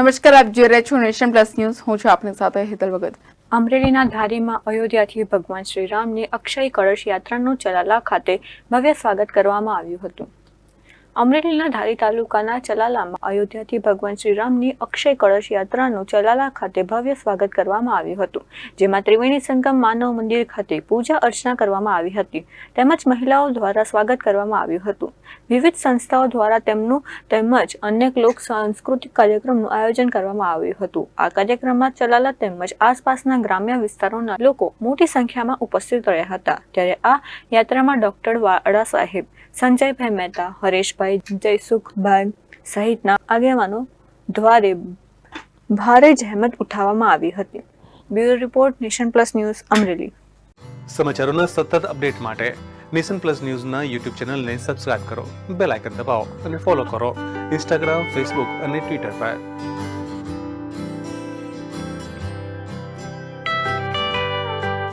નમસ્કાર, આપ જોઈ રહ્યા છો નેશન પ્લસ ન્યૂઝ. હું છું આપની સાથે હેતલ ભગત. અમરેલીના ધારીમાં અયોધ્યાથી ભગવાન શ્રીરામની અક્ષય કળશ યાત્રાનું ચલાલા ખાતે ભવ્ય સ્વાગત કરવામાં આવ્યું હતું. અમરેલીના ધારી તાલુકાના ચલાલામાં અયોધ્યાથી ભગવાન શ્રીરામની અક્ષય કળશ યાત્રાનું ચલાલા ખાતે ભવ્ય સ્વાગત કરવામાં આવ્યું હતું, જેમાં ત્રિવેણી સંગમ માનવ મંદિર ખાતે પૂજા અર્ચના કરવામાં આવી હતી. તેમજ મહિલાઓ દ્વારા સ્વાગત કરવામાં આવ્યું હતું. વિવિધ સંસ્થાઓ દ્વારા તેમનું તેમજ અનેક લોક સાંસ્કૃતિક કાર્યક્રમનું આયોજન કરવામાં આવ્યું હતું. આ કાર્યક્રમમાં ચલાલા તેમજ આસપાસના ગ્રામ્ય વિસ્તારોના લોકો મોટી સંખ્યામાં ઉપસ્થિત રહ્યા હતા. ત્યારે આ યાત્રામાં ડોક્ટર વાડા સાહેબ સંજયભાઈ મહેતા હરેશભાઈ જયસુખભાઈ સહિતના આગેવાનો દ્વારે ભારે જહેમત ઉઠાવવામાં આવી હતી. Bureau report, nation plus news, Amreli. સમાચારોના સતત અપડેટ માટે નેશન પ્લસ ન્યૂઝના યુટ્યુબ ચેનલને સબસ્ક્રાઇબ કરો, બેલ આઇકન દબાવો અને ફોલો કરો ઇન્સ્ટાગ્રામ, ફેસબુક અને ટ્વિટર પર.